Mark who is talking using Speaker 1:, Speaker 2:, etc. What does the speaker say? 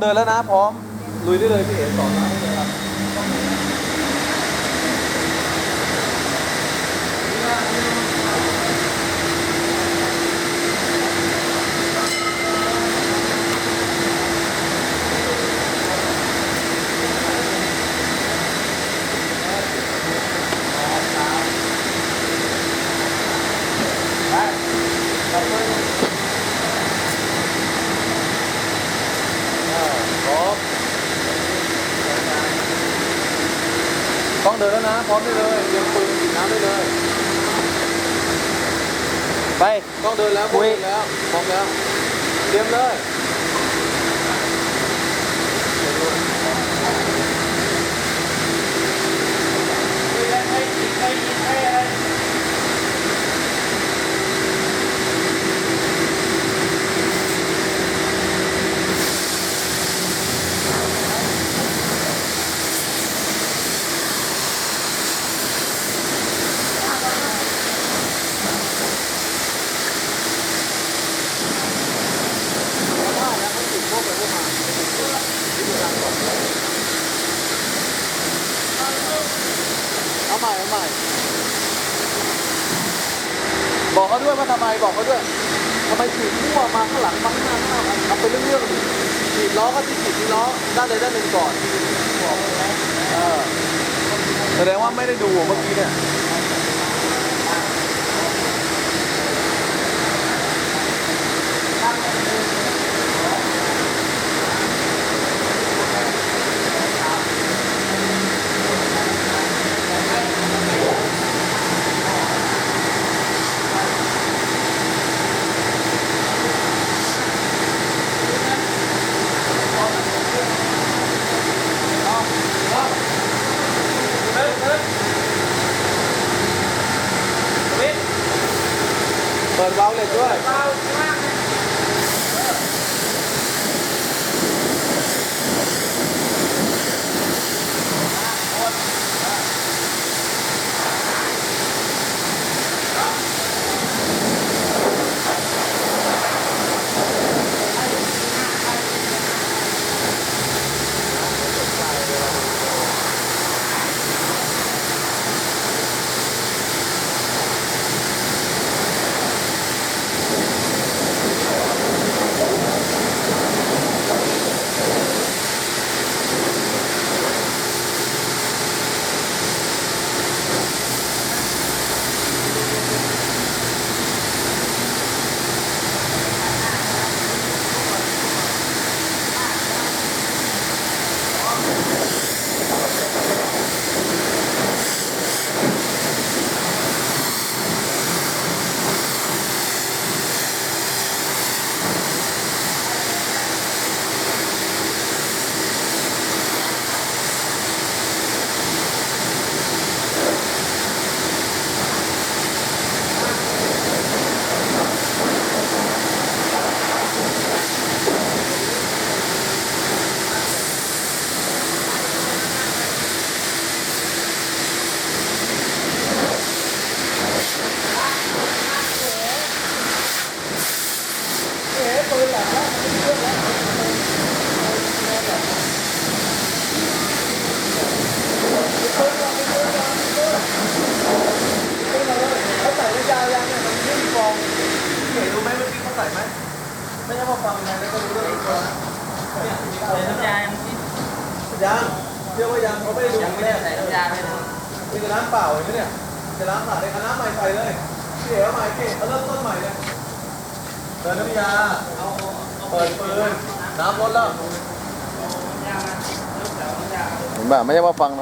Speaker 1: เดินแล้วนะพร้อม ลุยได้เลยพี่เอ๋สอนมาได้เลยครับอ่าพร้อมต้ องเดินแล้วนะ พร้อมได้เลยเตรียมปืนฉีดน้ำได้เลย
Speaker 2: ไป
Speaker 1: ต้องเดินแล้วพร้อมเดินแล้วพร้อมแล้ว เตรียมเลย เอาใหม่เอาใหม่บอกเขาด้วยว่าทำไมบอกเขาด้วยทำไมขีดมั่วมาข้างหลังมาข้างหน้าข้างหน้าทำไปเรื่องๆดิขีดล้อก็ที่ขีดที่ล้อด้านใดด้านหนึ่งก่อนเออแสดงว่าไม่ได้ดูเมื่อกี้เนี่ย เปิดเบาเลยด้วย เขาใส่ไม่ยาวยังเนี่ยมันไม่มีฟองพี่เห็นรู้ไหมเมื่อกี้เขา ใส่ไหมไม่ใช่ว่าฟังไงแล้วก็รู้เรื่องอีกคนเนี่ย
Speaker 2: ใส่น้ำยายังที่
Speaker 1: ยังเชื่อว่ายังเขาไม่ได้ดู
Speaker 2: ยังไม่
Speaker 1: แร
Speaker 2: ได้
Speaker 1: ก
Speaker 2: ใส่น้ำยาไม่ถึง
Speaker 1: มีแต่น้ำเปล่าเห็นไหมเนี่ยจะล้างสาดเลยเอาน้ำใหม่ใส่เลยพี่เอ๋เอาใหม่พี่เอาเริ่มต้นใหม่เลยเติมน้ำยาเปิดปืนน้ำลดแล้ว
Speaker 2: น้ำยามาแล้วแต่น้ำยา
Speaker 1: เห็นป่ะไม่ใช่ว่าฟังนะ